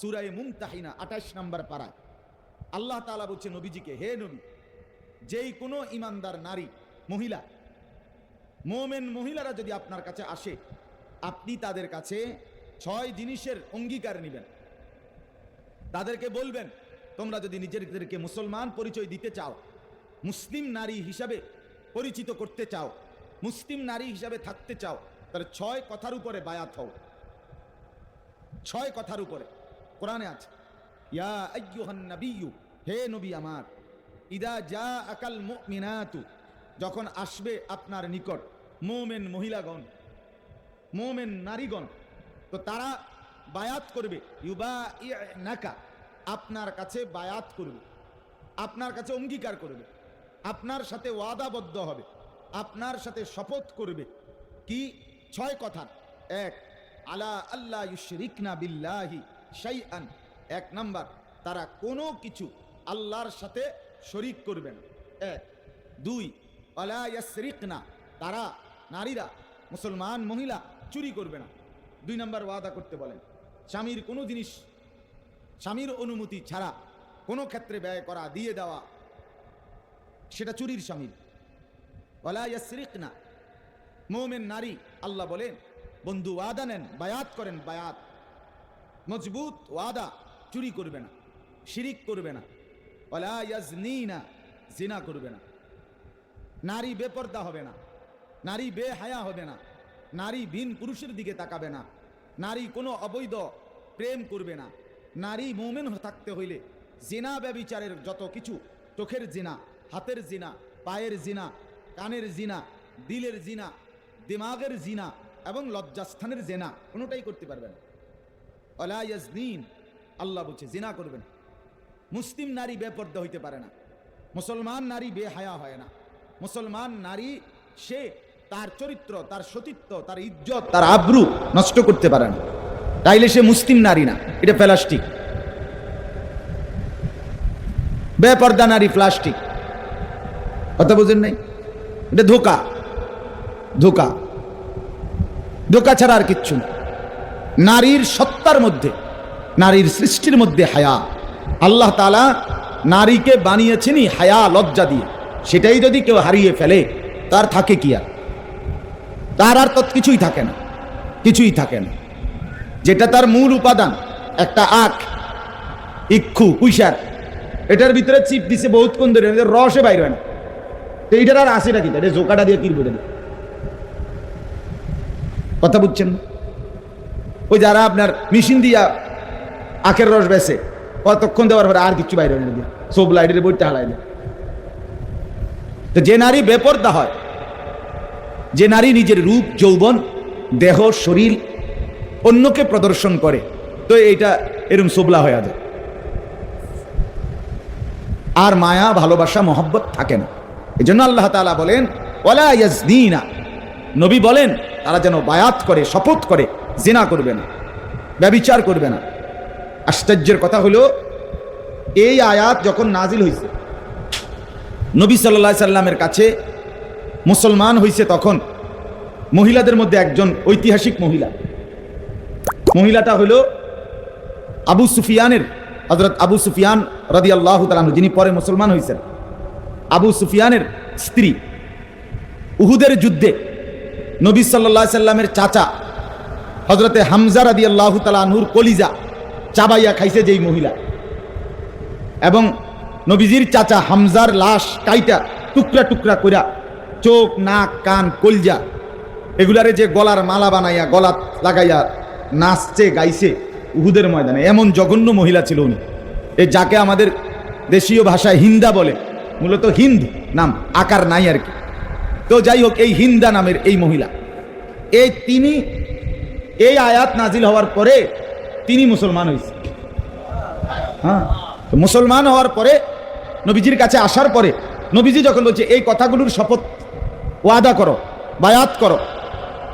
সুরায় মুমতাহিনা আঠাশ নম্বর পাড়ায়। আল্লাহ তাআলা বলছে, নবীজিকে, হে নবী, যেই কোনো ইমানদার নারী, মহিলা, মোমেন মহিলারা যদি আপনার কাছে আসে, আপনি তাদের কাছে ছয় জিনিসের অঙ্গীকার নেবেন। তাদেরকে বলবেন, তোমরা যদি নিজেদেরকে মুসলমান পরিচয় দিতে চাও, মুসলিম নারী হিসাবে পরিচিত করতে চাও, মুসলিম নারী হিসাবে থাকতে চাও, তাহলে ছয় কথার উপরে বায়াত হও। ছয় কথার উপরে। কোরআনে আছে, ইয়া আইয়ুহান হে নবী আমার, ইদা যা আকাল মুমিনাতু যখন আসবে আপনার নিকট মোমেন মহিলাগণ, মোমেন নারীগণ, তো তারা বায়াত করবে ইউবা নাকা আপনার কাছে বায়াত করবে, আপনার কাছে অঙ্গীকার করবে, আপনার সাথে ওয়াদাবদ্ধ হবে, আপনার সাথে শপথ করবে। কি? ছয় কথা এক, আলা আল্লাহ ইউশরিকনা বিল্লাহি শাইআন, এক নাম্বার, তারা কোনো কিছু আল্লাহর সাথে শরিক করবে না। এক, দুই আলা ইয়াসরিকনা, তারা নারীরা, মুসলমান, মহিলা চুরি করবে না। দুই নাম্বার ওয়াদা করতে বলেন, স্বামীর কোনো জিনিস, স্বামীর অনুমতি ছাড়া কোনো ক্ষেত্রে ব্যয় করা, দিয়ে দেওয়া, সেটা চুরির স্বামীর। ওলা ইয়াসরিক না মোমেন নারী, আল্লাহ বলেন, বন্ধু ওয়াদা নেন, বায়াত করেন, বায়াত। মজবুত ওয়াদা চুরি করবে না, শিরিক করবে না ওলা না জিনা করবে না। নারী বেপর্দা হবে না, নারী বেহায়া হবে না, নারী ভিন পুরুষের দিকে তাকাবে না, নারী কোনো অবৈধ প্রেম করবে না, নারী মোমেন থাকতে হইলে জিনা ব্যবিচারের যত কিছু, চোখের জিনা, হাতের জিনা, পায়ের জিনা, কানের জিনা, দিলের জিনা, দিমাগের জিনা এবং লজ্জাস্থানের জেনা কোনোটাই করতে পারবে না। অলায়াজদিন আল্লাহ বলছে, জিনা করবেন। মুসলিম নারী বেপর্দা হইতে পারে না। মুসলমান নারী বেহায়া হয় না। মুসলমান নারী, সে তার চরিত্র, তার সতীত্ব, তার ইজ্জত, তার আব্রু নষ্ট করতে পারে না। তাইলে সে মুসলিম নারী না। এটা প্লাস্টিক। বেপর্দা নারী প্লাস্টিক। কথা বুঝেন নাই? এটা ধোকা। ধোকা। ধোকা ছাড়া আর কিচ্ছু না। নারীর সত্তার মধ্যে, নারীর সৃষ্টির মধ্যে হায়া। আল্লাহ তালা নারীকে বানিয়েছেনই হায়া, লজ্জা দিয়ে। সেটাই যদি কেউ হারিয়ে ফেলে, তার থাকে কি আর? তার আর তৎ কিছুই থাকে না, কিছুই থাকে না। যেটা তার মূল উপাদান, একটা আখ, ইক্ষু কুইসার এটার ভিতরে চিপ দিছে বহুত কোন ধরে রসে বাইরে না। তো এইটার আর আসে নাকি জোকাটা দিয়ে কিনবো এটা কথা বুঝছেন? না? ওই যারা আপনার মেশিন দিয়া আখের রস বেছে কতক্ষণ দেওয়ার পরে আর কিছু বাইরে হয় না দিয়ে সব লাইটের বইটা হালাই দেয়। তো যে নারী বেপর্দা হয়, যে নারী নিজের রূপ, যৌবন, দেহ, শরীর, অন্যকে প্রদর্শন করে, তো এইটা এরম সোবলা হয়ে যায়। আর মায়া, ভালোবাসা, মহব্বত থাকে না। এই জন্য আল্লাহ তালা বলেন ওলা নবী বলেন, তারা যেন বায়াত করে, শপথ করে জেনা করবে না, ব্যবিচার করবে না। আশ্চর্যের কথা হলো, এই আয়াত যখন নাজিল হয়েছে নবী সাল্লা সাল্লামের কাছে মুসলমান হয়েছে তখন, মহিলাদের মধ্যে একজন ঐতিহাসিক মহিলা, মহিলাটা হলো আবু সুফিয়ানের হজরত আবু সুফিয়ান রাদি আল্লাহ যিনি পরে মুসলমান হয়েছেন আবু সুফিয়ানের স্ত্রী, উহুদের যুদ্ধে নবী সাল্লা সাল্লামের চাচা হজরতে হামজা রাদি আল্লাহ তালাহুর কলিজা চাবাইয়া খাইছে যেই মহিলা। এবং নবীজির চাচা হামজার লাশ কাইটা টুকরা টুকরা কইরা চোখ, নাক, কান, কলজা এগুলারে যে গলার মালা বানাইয়া গলা লাগাইয়া নাচছে, গাইছে উহুদের ময়দানে, এমন জঘন্য মহিলা ছিল উনি। এই যাকে আমাদের দেশীয় ভাষায় হিন্দা বলে, মূলত হিন্দ, নাম আকার নাই আর কি। তো যাই হোক, এই হিন্দা নামের এই মহিলা। এই তিনি এই আয়াত নাজিল হওয়ার পরে তিনি মুসলমান হয়েছে। হ্যাঁ মুসলমান হওয়ার পরে নবীজির কাছে আসার পরে নবীজি যখন বলছে, এই কথাগুলোর শপথ ওয়াদা করো, বায়াত করো।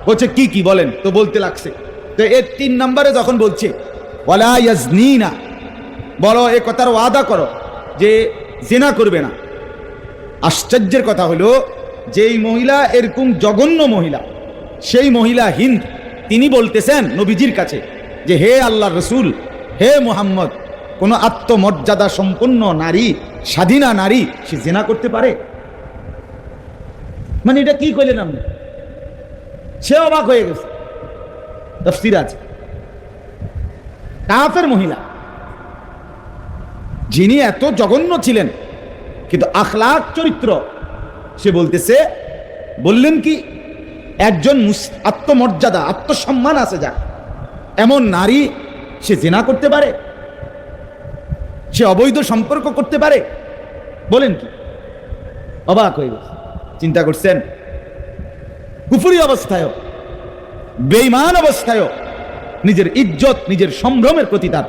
বলছে, কি কি? বলেন, তো বলতে লাগছে। তো এর তিন নম্বরে যখন বলছে, ওয়ালা ইয়াজনিনা, বলো, এ কথার ওয়াদা করো যে জেনা করবে না। আশ্চর্যের কথা হলো, যেই মহিলা এরকম জঘন্য মহিলা, সেই মহিলা হিন্দ তিনি বলতেছেন নবীজির কাছে যে, হে আল্লাহ রসুল, হে মোহাম্মদ, কোন আত্মমর্যাদা সম্পন্ন নারী, স্বাধীনা নারী, সে জেনা করতে পারে? মানে এটা কি করলেন আপনি? সে অবাক হয়ে গেছে। তফসির আছে। মহিলা, যিনি এত জঘন্য ছিলেন, কিন্তু আখলাক চরিত্র, সে বলতেছে, বললেন কি একজন আত্মমর্যাদা, আত্মসম্মান আছে যা এমন নারী সে জেনা করতে পারে? সে অবৈধ সম্পর্ক করতে পারে? বলেন কি? অবাক হয়ে গেছে। চিন্তা করছেন? কুফুরি অবস্থায়ও বেইমান অবস্থায়ও নিজের ইজ্জত, নিজের সম্ভ্রমের প্রতি তার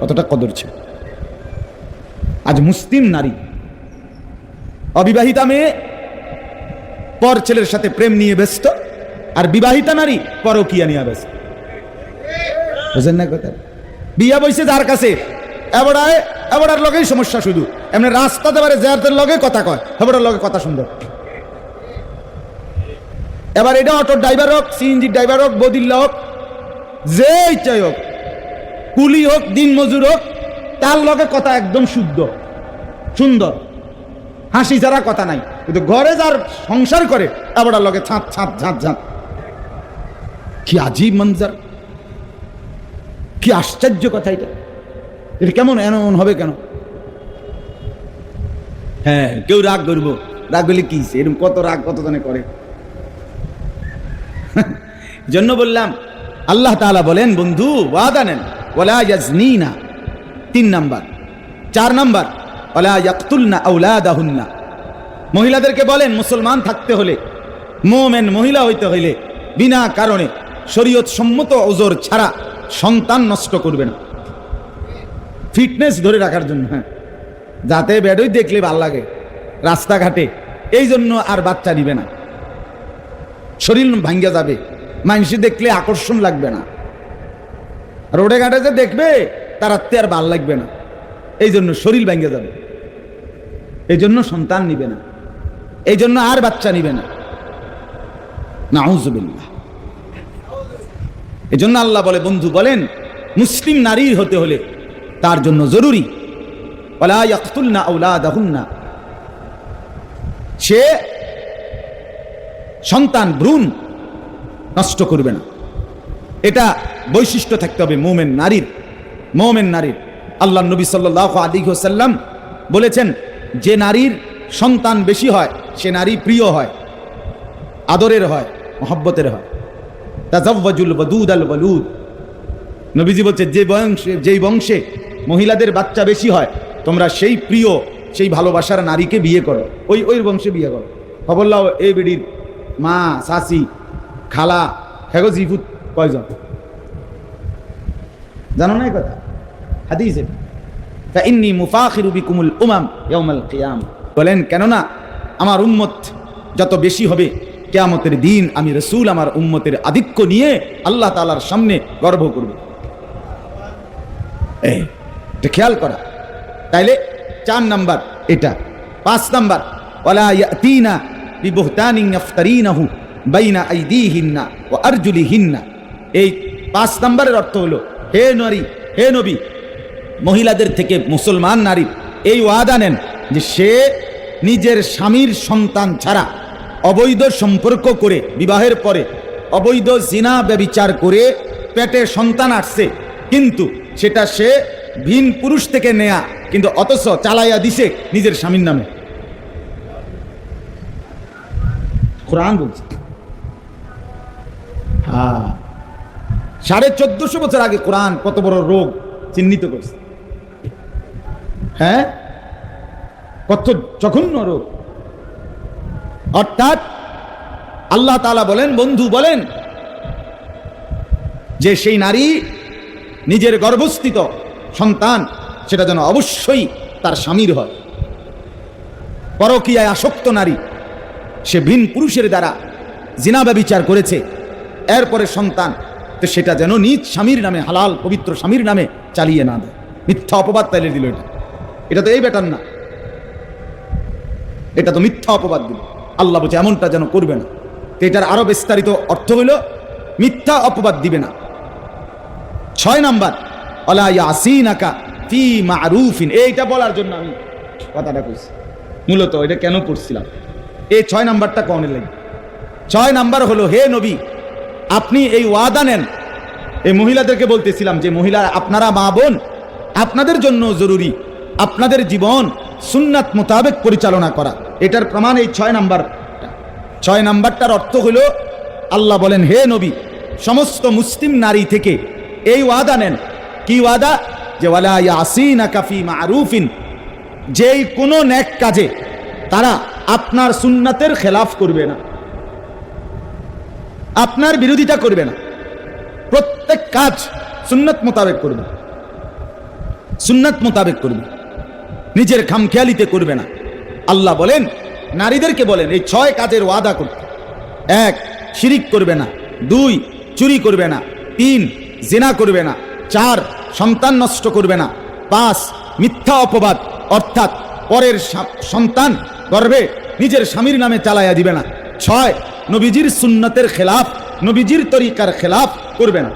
কতটা কদর ছিল। আজ মুসলিম নারী, অবিবাহিতা মেয়ে, পর ছেলের সাথে প্রেম নিয়ে ব্যস্ত আর বিবাহিতা নারী পরকিয়া নিয়ে ব্যস্ত। বুঝেন না কথা? বিয়া বইছে যার কাছে এবারে এবারের লগেই সমস্যা শুধু। এমনি রাস্তাতে পারে যাদের লগে কথা কয় এবারের লগে কথা সুন্দর। এবার এটা অটো ড্রাইভার হোক, সিএনজি ড্রাইভার হোক, বদিল্লা হোক, যে ইচ্ছাই হোক, কুলি হোক দিন মজুর হোক, তার লগে কথা একদম শুদ্ধ, সুন্দর। হাসি যারা কথা নাই। কিন্তু ঘরে যার সংসার করে এবার লগে ছাঁত ছাঁত ঝাঁত ঝাঁত কি আজীব মঞ্জার কি আশ্চর্য কথা এটা? এটা কেমন এমন হবে কেন? হ্যাঁ কেউ রাগ করব রাগ করলে কি এরকম কত রাগ, কত জনে করে। জন্য বললাম, আল্লাহ তাআলা বলেন, বন্ধু, ওয়াদা নেন। ওলা ইয়াজনিনা। তিন নাম্বার। চার নাম্বার। ওলা ইয়াকতুলনা আউলাদাহুন্না মহিলাদেরকে বলেন, মুসলমান থাকতে হলে, মোমেন মহিলা হইতে হইলে, বিনা কারণে শরীয়ত সম্মত ওজোর ছাড়া সন্তান নষ্ট করবে না। ফিটনেস ধরে রাখার জন্য হ্যাঁ। যাতে বেডই দেখলে ভালো লাগে, রাস্তাঘাটে। এই জন্য আর বাচ্চা নিবে না। শরীর ভাঙ্গা যাবে মানুষ দেখলে আকর্ষণ লাগবে না। রোডে ঘাটে যে দেখবে, তার আত্মীয় আর ভালো লাগবে না। এই জন্য শরীর ভেঙে যাবে। এই জন্য সন্তান নিবে না। এই জন্য আর বাচ্চা নিবে না। নাউজুবিল্লাহ। এই জন্য আল্লাহ বলে, বন্ধু বলেন, মুসলিম নারীর হতে হলে তার জন্য জরুরি। ইয়াকতুলনা সে সন্তান ভ্রূণ নষ্ট করবে না। এটা বৈশিষ্ট্য থাকতে হবে মোমেন নারীর মোমেন নারীর। আল্লাহ নবী সাল্লাহ আলী সাল্লাম বলেছেন, যে নারীর সন্তান বেশি হয়, সে নারী প্রিয় হয়, আদরের হয়, মহব্বতের হয়। তাজাওয়াজুল ওয়াদুদ আল ওয়ালুদ। নবীজি বলছে, যে বংশে, যেই বংশে মহিলাদের বাচ্চা বেশি হয়, তোমরা সেই প্রিয়, সেই ভালোবাসার নারীকে বিয়ে করো। ওই ওই বংশে বিয়ে করো। খবর লাও এই বেডির মা শাসি খালা হেগো জিফুত, কয়জন? জানো না কথা? হাদিসে ইন্নি মুফাখিরু বিকুমুল উমাম ইয়াউমাল কিয়াম। বলেন, কেননা আমার উম্মত যত বেশি হবে কেয়ামতের দিন আমি রসুল আমার উম্মতের আধিক্য নিয়ে আল্লাহ তাআলার সামনে গর্ব করব। এটা খেয়াল করা। তাইলে চার নাম্বার এটা। পাঁচ নাম্বার আরজুলিহিন্না। এই পাঁচ নাম্বারের অর্থ হলো, হে নারী, হে নবী, মহিলাদের থেকে মুসলমান নারী, এই ওয়াদা নেন যে সে নিজের স্বামীর সন্তান ছাড়া অবৈধ সম্পর্ক করে বিবাহের পরে অবৈধ জিনা ব্যবিচার করে পেটে সন্তান আসছে। কিন্তু সেটা সে ভিন পুরুষ থেকে নেয়া, কিন্তু অথচ চালাইয়া দিছে নিজের স্বামীর নামে। কোরআন বলছে। হ্যাঁ। সাড়ে চোদ্দশো বছর আগে কোরআন কত বড় রোগ চিহ্নিত করছে। হ্যাঁ? কত জঘন্য রোগ। অর্থাৎ আল্লাহ তালা বলেন, বন্ধু বলেন, যে সেই নারী নিজের গর্ভস্থিত সন্তান, সেটা যেন অবশ্যই তার স্বামীর হয়। পরকীয়ায় আসক্ত নারী, সে ভিন পুরুষের দ্বারা জিনা ব্যবিচার করেছে, এরপরে সন্তান, তো সেটা যেন নিজ স্বামীর নামে, হালাল, পবিত্র স্বামীর নামে চালিয়ে না দেয়। মিথ্যা অপবাদ তাইলে দিল এটা। এটা তো এই বেটার না। এটা তো মিথ্যা অপবাদ দিল। আল্লাহ বলছে, এমনটা যেন করবে না। এটার আরও বিস্তারিত অর্থ হইল, মিথ্যা অপবাদ দিবে না। ছয় নাম্বার, অলা ইয়াসিনাকা ফি মারুফিন। এইটা বলার জন্য আমি কথাটা কইছি। মূলত এটা কেন পড়ছিলাম এই ছয় নাম্বারটা কনে লাগে ছয় নাম্বার হলো, হে নবী, আপনি এই ওয়াদা নেন। এই মহিলাদেরকে বলতেছিলাম যে মহিলা আপনারা মা বোন, আপনাদের জন্য জরুরি, আপনাদের জীবন সুন্নাত মোতাবেক পরিচালনা করা। এটার প্রমাণ এই ছয় নাম্বার। ছয় নাম্বারটার অর্থ হলো, আল্লাহ বলেন, হে নবী, সমস্ত মুসলিম নারী থেকে এই ওয়াদা নেন। কি ওয়াদা? যে মারুফিন। যেই কোনো ন্যাক কাজে তারা আপনার সুন্নাতের খেলাফ করবে না। আপনার বিরোধিতা করবে না। প্রত্যেক কাজ সুন্নত মোতাবেক করবে। সুন্নত মোতাবেক করবে। নিজের খামখেয়ালিতে করবে না। আল্লাহ বলেন, নারীদেরকে বলেন, এই ছয় কাজের ওয়াদা করতে। এক, শিরিক করবে না। দুই, চুরি করবে না। তিন, জেনা করবে না। চার, সন্তান নষ্ট করবে না। পাঁচ, মিথ্যা অপবাদ, অর্থাৎ পরের সন্তান গর্ভে নিজের স্বামীর নামে চালাইয়া দিবে না। ছয়, নবীজির সুন্নতের খেলাফ, নবীজির তরিকার খেলাফ করবে না।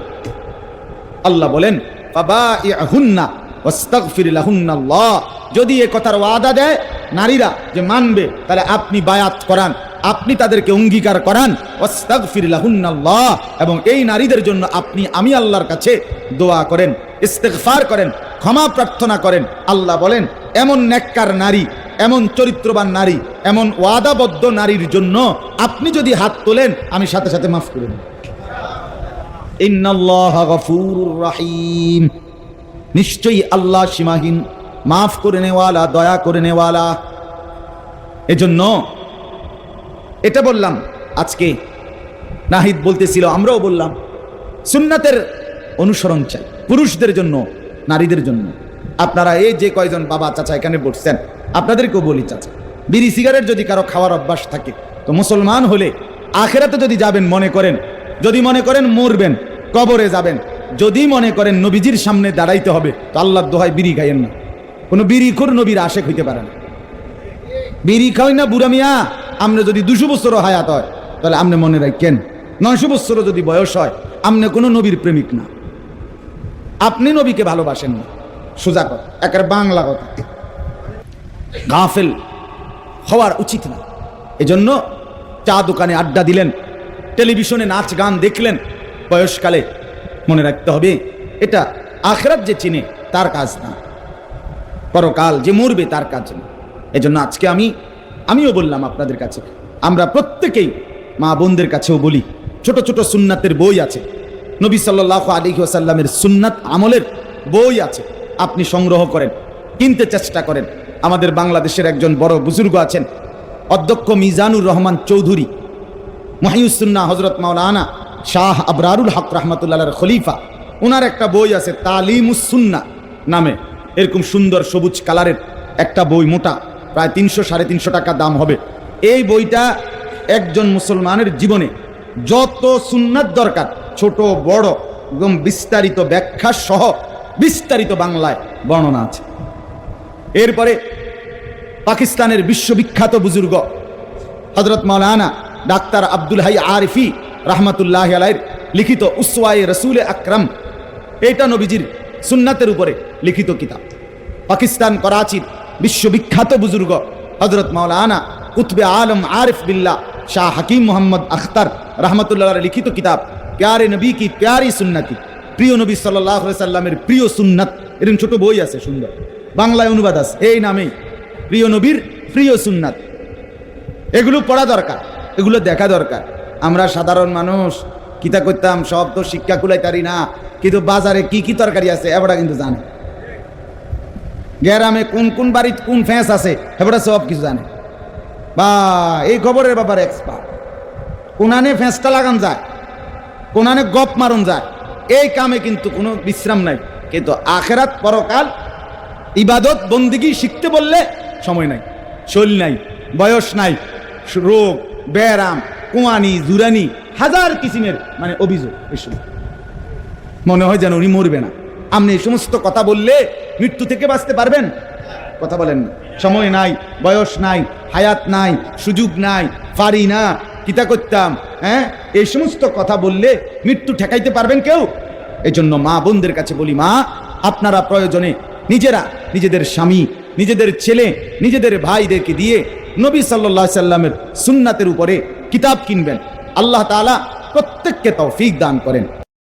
আল্লাহ বলেন বাবা ফাবাইহুন্না ওয়াস্তাগফির লাহুন্নাল্লাহ যদি এ কথার ওয়াদা দেয় নারীরা যে মানবে, তাহলে আপনি বায়াত করান, আপনি তাদেরকে অঙ্গীকার করান ওয়াস্তাগফির লাহুন্নাল্লাহ এবং এই নারীদের জন্য আপনি, আমি আল্লাহর কাছে দোয়া করেন, ইস্তেগফার করেন, ক্ষমা প্রার্থনা করেন। আল্লাহ বলেন, এমন নেককার নারী, এমন চরিত্রবান নারী, এমন ওয়াদাবদ্ধ নারীর জন্য আপনি যদি হাত তোলেন, আমি সাথে সাথে মাফ করে ইন্নাল্লাহ রাহিম। নিশ্চয়ই আল্লাহ সীমাহীন মাফ করে নেওয়ালা, দয়া করে নেওয়ালা। এজন্য এটা বললাম আজকে। নাহিদ বলতেছিল, আমরাও বললাম, সুন্নাতের অনুসরণ চাই, পুরুষদের জন্য, নারীদের জন্য। আপনারা এই যে কয়জন বাবা, চাচা এখানে বসছেন, আপনাদেরকেও বলি চাচা, বিড়ি সিগারেট যদি কারও খাওয়ার অভ্যাস থাকে, তো মুসলমান হলে আখেরাতে যদি যাবেন মনে করেন, যদি মনে করেন মরবেন, কবরে যাবেন, যদি মনে করেন নবীজির সামনে দাঁড়াইতে হবে, তো আল্লাহর দোহায় বিড়ি খাইয়েন না। কোনো বিড়ি খোর নবীর আশেক হইতে পারে না। বিড়ি খাই না, বুড়া মিয়া, আমনে যদি দুশো বছরও হায়াত হয়, তাহলে আমনে মনে রাখেন, নয়শো বছরও যদি বয়স হয়, আমনে কোনো নবীর প্রেমিক না। আপনি নবীকে ভালোবাসেন না। সোজা কথা, একের বাংলা কথা। গাফেল হওয়ার উচিত না। এজন্য চা দোকানে আড্ডা দিলেন, টেলিভিশনে নাচ গান দেখলেন, বয়সকালে মনে রাখতে হবে, এটা আখরাত যে চিনে, তার কাজ না। পরকাল যে মরবে তার কাজ না এজন্য আজকে আমি, আমিও বললাম আপনাদের কাছে, আমরা প্রত্যেকেই মা বোনদের কাছেও বলি, ছোট ছোট সুন্নাতের বই আছে, নবী সাল্লাহ আলী সুন্নাত আমলের বই আছে, আপনি সংগ্রহ করেন, কিনতে চেষ্টা করেন। আমাদের বাংলাদেশের একজন বড় বুজুর্গ আছেন, অধ্যক্ষ মিজানুর রহমান চৌধুরী মহিউসুন্না হজরত মাওলানা শাহ আবরারুল হক রহমতুল্লাহর খলিফা। ওনার একটা বই আছে তালিমুসুন্না নামে। এরকম সুন্দর সবুজ কালারের একটা বই মোটা, প্রায় তিনশো, সাড়ে তিনশো টাকা দাম হবে। এই বইটা একজন মুসলমানের জীবনে যত সুন্নাত দরকার, ছোট, বড়, একদম বিস্তারিত ব্যাখ্যা সহ বিস্তারিত বাংলায় বর্ণনা আছে। এরপরে পাকিস্তানের বিশ্ববিখ্যাত বুজুর্গ হজরত মৌলানা ডাক্তার আব্দুল হাই আরিফি রহমতুল্লাহ আলাইর লিখিত উসওয়াই রসুল আকরাম। এটা নবীজির সুন্নাতের উপরে লিখিত কিতাব। পাকিস্তান করাচির বিশ্ববিখ্যাত বুজুর্গ হজরত মৌলানা কুতবে আলম আরিফ বিল্লা শাহ হাকিম মোহাম্মদ আখতার রহমতুল্লাহ লিখিত কিতাব, প্যারে নবী কি, প্যারি সুন্নাতি প্রিয় নবী সাল্লাহ সাল্লামের প্রিয় সুন্নাত, এরকম ছোট বই আছে সুন্দর। বাংলায় অনুবাদ আছে, এই নামেই। প্রিয় নবীর প্রিয় সুন্নাত। এগুলো পড়া দরকার, এগুলো দেখা দরকার। আমরা সাধারণ মানুষ কিতা করতাম, সব তো শিক্ষা কুলাই তারি না। কিন্তু বাজারে কি কি তরকারি আছে, এবারটা কিন্তু জানে। গ্যারামে কোন কোন বাড়িতে কোন ফ্যাঁস আছে, এবারটা সব কিছু জানে। বা, এই খবরের ব্যাপারে এক্সপার্ট কোনানে ফ্যাঁসটা লাগান যায়, কোনানে গপ মারন যায়, এই কামে কিন্তু কোনো বিশ্রাম নাই। কিন্তু আখেরাত, পরকাল, ইবাদত, বন্দিগি শিখতে বললে সময় নাই, শৈল নাই, বয়স নাই, রোগ ব্যারাম কুয়ানি, জুরানি, হাজার কিসিমের মানে অভিযোগ এসব। মনে হয় যেন উনি মরবে না। আপনি এই সমস্ত কথা বললে মৃত্যু থেকে বাঁচতে পারবেন? কথা বলেন সময় নাই, বয়স নাই, হায়াত নাই, সুযোগ নাই পারি না কিতা করতাম হ্যাঁ? এই সমস্ত কথা বললে মৃত্যু ঠেকাইতে পারবেন কেউ? এই জন্য মা বোনদের কাছে বলি, মা, আপনারা প্রয়োজনে নিজেরা, নিজেদের স্বামী, নিজেদের ছেলে, নিজেদের ভাইদেরকে দিয়ে নবী সাল্লাহ সাল্লামের সুন্নাতের উপরে কিতাব কিনবেন। আল্লাহ তাআলা প্রত্যেককে তৌফিক দান করেন।